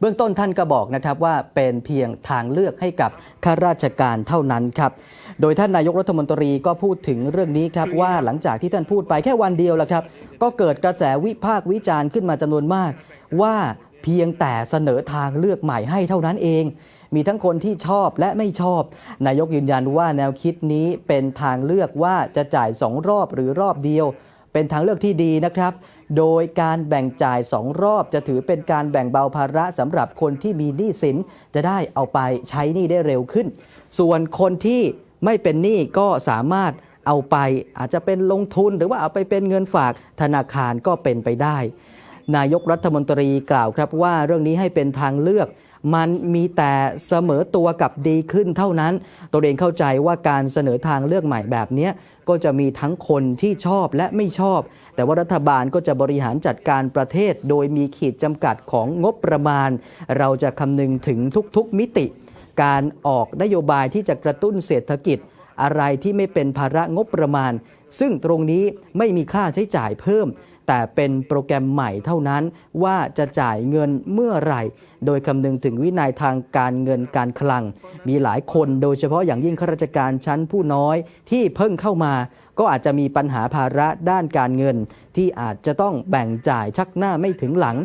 เบื้องต้นท่านก็บอกนะครับว่าเป็นเพียงทางเลือกให้กับข้าราชการเท่านั้นครับโดยท่านนายกรัฐมนตรีก็พูดถึงเรื่องนี้ครับว่าหลังจากที่ท่านพูดไปแค่วันเดียวแหละครับ ก็เกิดกระแสวิพากษ์วิจารณ์ขึ้นมาจำนวนมาก ว่าเพียงแต่เสนอทางเลือกใหม่ให้เท่านั้นเอง มีทั้งคนที่ชอบและไม่ชอบ นายกยืนยันว่าแนวคิดนี้เป็นทางเลือกว่าจะจ่ายสองรอบหรือรอบเดียว เป็นทางเลือกที่ดีนะครับ โดยการแบ่งจ่ายสองรอบจะถือเป็นการแบ่งเบาภาระสำหรับคนที่มีหนี้สินจะได้เอาไปใช้หนี้ได้เร็วขึ้น ส่วนคนที่ไม่เป็นหนี้ก็สามารถเอาไปอาจจะเป็นลงทุนหรือว่าเอาไปเป็นเงินฝากธนาคารก็เป็นไปได้ นายกรัฐมนตรีกล่าวครับว่าเรื่องนี้ให้เป็นทางเลือก มันมีแต่เสมอตัวกับดีขึ้นเท่านั้น ตัวเองเข้าใจว่าการเสนอทางเลือกใหม่แบบนี้ก็จะมีทั้งคนที่ชอบและไม่ชอบ แต่ว่ารัฐบาลก็จะบริหารจัดการประเทศ โดยมีขีดจำกัดของงบประมาณ เราจะคำนึงถึงทุกๆมิติ การออกนโยบายที่จะกระตุ้นเศรษฐกิจ อะไรที่ไม่เป็นภาระงบประมาณ ซึ่งตรงนี้ไม่มีค่าใช้จ่ายเพิ่ม แต่เป็นโปรแกรมใหม่เท่านั้นว่าจะจ่ายเงินเมื่อไหร่ โดยคำนึงถึงวินัยทางการเงินการคลัง มีหลายคนโดยเฉพาะอย่างยิ่งข้าราชการชั้นผู้น้อยที่เพิ่งเข้ามา ก็อาจจะมีปัญหาภาระด้านการเงิน ที่อาจจะต้องแบ่งจ่ายชักหน้าไม่ถึงหลัง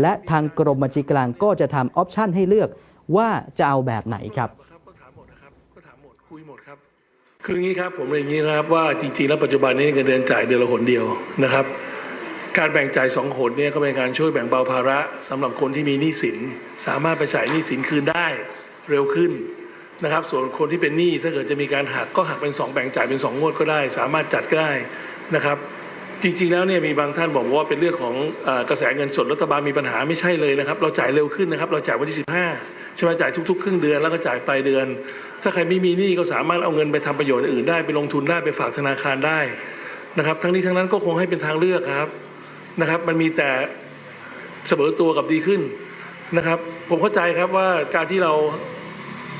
และทางกรมบัญชีกลางก็จะทำออปชันให้เลือกว่าจะเอาแบบไหนครับก็ถามหมดนะครับก็ถามหมดคุยหมดครับคืออย่างนี้ครับผมเรียนอย่างนี้นะครับว่าจริงๆแล้วปัจจุบันนี้เงินเดือนจ่ายเดือนละหนเดียวนะครับ การแบ่งจ่ายสองหนเนี่ยก็เป็นการช่วยแบ่งเบาภาระสำหรับคนที่มีหนี้สิน สามารถไปจ่ายหนี้สินคืนได้เร็วขึ้นนะครับ ส่วนคนที่เป็นหนี้ถ้าเกิดจะมีการหักก็หักเป็นสองแบ่งจ่ายเป็นสองงวดก็ได้ สามารถจัดก็ได้นะครับ จริงๆแล้วเนี่ยมีบางท่านบอกว่าเป็นเรื่องของอกระแสเงินสดรัฐบาลมีปัญหาไม่ใช่เลยนะครับ เราจ่ายเร็วขึ้นนะครับ เราจ่ายวันที่ 15ใช่ไหมจ่ายทุกๆ ครึ่งเดือนแล้วก็จ่ายปลายเดือน ถ้าใครไม่มีหนี้ก็สามารถเอาเงินไปทำประโยชน์อื่นได้ไปลงทุนได้ไปฝากธนาคารได้นะครับ ทั้งนี้ทั้งนั้นก็คงให้เป็นทางเลือกครับ นะครับ มันมีแต่เสมอตัวกับดีขึ้นนะครับ ผมเข้าใจครับว่าการที่เรา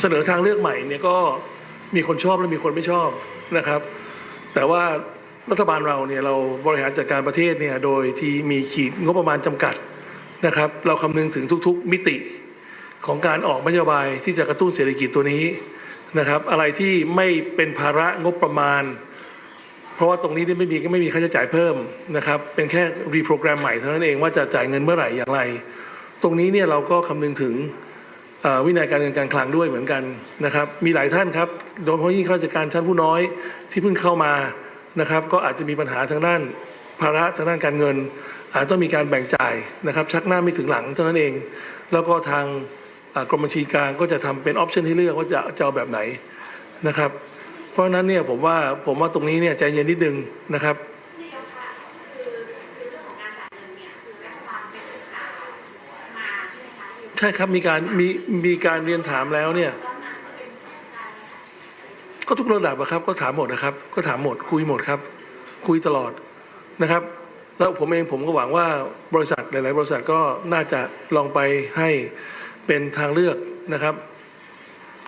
เสนอทางเลือกใหม่เนี่ยก็มีคนชอบและมีคนไม่ชอบนะครับ แต่ว่ารัฐบาลเราเนี่ยเราบริหารจัดการประเทศเนี่ยโดยที่มีขีดงบประมาณจำกัดนะครับ เราคำนึงถึงทุกๆมิติของการออกนโยบายที่จะกระตุ้นเศรษฐกิจตัวนี้นะครับ อะไรที่ไม่เป็นภาระงบประมาณ ราะว่าตรงนี้ไม่มีก็ไม่มีค่าใช้จ่ายเพิ่มนะครับ เป็นแค่รีโปรแกรมใหม่เท่านั้นเองว่าจะจ่ายเงินเมื่อไหร่อย่างไร ตรงนี้เนี่ยเราก็คำนึงถึงวินัยการเงินการคลังด้วยเหมือนกันนะครับ มีหลายท่านครับ โดยเฉพาะยิ่งข้าราชการชั้นผู้น้อยที่เพิ่งเข้ามานะครับ ก็อาจจะมีปัญหาทางด้านภาระทางด้านการเงิน อาจต้องมีการแบ่งจ่ายนะครับ ชักหน้าไม่ถึงหลังเท่านั้นเอง แล้วก็ทางกรมบัญชีกลางก็จะทำเป็นออปชันให้เลือกว่าจะจะเอาแบบไหนนะครับ เพราะฉะนั้นเนี่ยผมว่าผมว่าตรงนี้เนี่ยใจเย็นนิดนึงนะครับนายกคะคือคือเรื่องนเนี่ยคือรับใช่ครับมีการมีมีการเรียนถามแล้วเนี่ยก็เป็นราชการก็ทุกระดับอะครับ ก็ถามหมดนะครับ ก็ถามหมดคุยหมดครับ คุยตลอดนะครับ แล้วผมเองผมก็หวังว่าบริษัทหลาย ๆ บริษัทก็น่าจะลองไปให้เป็นทางเลือกนะครับ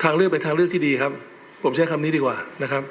ทางเลือกเป็นทางเลือกที่ดีครับ ผมใช้คำนี้ดีกว่านะครับ